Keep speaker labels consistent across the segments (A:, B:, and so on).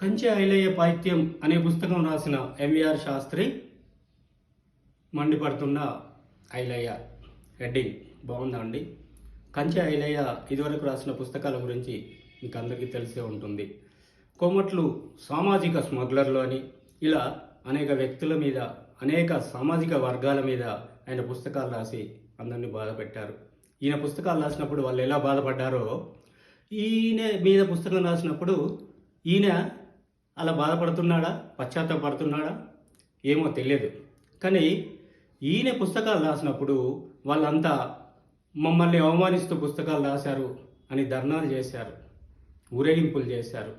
A: కంచె ఐలయ్య పాయిత్యం అనే పుస్తకం రాసిన ఎంవిఆర్ శాస్త్రి మండిపడుతున్న ఐలయ్య హెడ్డింగ్. బాగుందా అండి? కంచె ఐలయ్య ఇదివరకు రాసిన పుస్తకాల గురించి మీకు అందరికీ తెలిసే ఉంటుంది. కోమట్లు సామాజిక స్మగ్లర్లు అని ఇలా అనేక వ్యక్తుల మీద అనేక సామాజిక వర్గాల మీద ఆయన పుస్తకాలు రాసి అందరినీ బాధ పెట్టారు. ఈయన పుస్తకాలు రాసినప్పుడు వాళ్ళు ఎలా బాధపడ్డారో ఈయన మీద పుస్తకం రాసినప్పుడు ఈయన అలా బాధపడుతున్నాడా? పశ్చాత్తాపడుతున్నాడా? ఏమో తెలియదు. కానీ ఈయన పుస్తకాలు రాసినప్పుడు వాళ్ళంతా మమ్మల్ని అవమానిస్తూ పుస్తకాలు రాశారు అని ధర్నాలు చేశారు. ఊరేగింపులు చేశారు.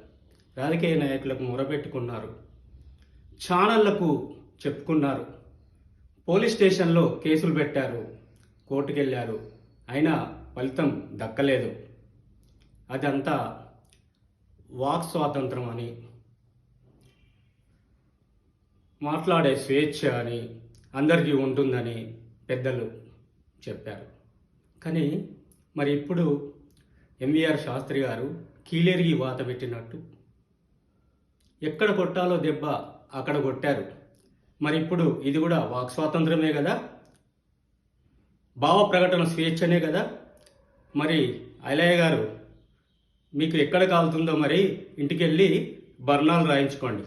A: రాజకీయ నాయకులకు మొరపెట్టుకున్నారు. ఛానళ్ళకు చెప్పుకున్నారు. పోలీస్ స్టేషన్లో కేసులు పెట్టారు. కోర్టుకెళ్ళారు అయినా ఫలితం దక్కలేదు. అదంతా వాక్ స్వాతంత్రం అని మాట్లాడే స్వేచ్ఛ అని అందరికీ ఉంటుందని పెద్దలు చెప్పారు. కానీ మరి ఇప్పుడు ఎంవీఆర్ శాస్త్రి గారు కీలేరిగి వాత పెట్టినట్టు. ఎక్కడ కొట్టాలో దెబ్బ అక్కడ కొట్టారు. మరి ఇప్పుడు ఇది కూడా వాక్ స్వాతంత్రమే కదా? భావ ప్రకటన స్వేచ్ఛనే కదా? మరి ఐలయ్య గారు మీకు ఎక్కడ కాలుతుందో మరి ఇంటికి వెళ్ళి బర్ణాలు రాయించుకోండి.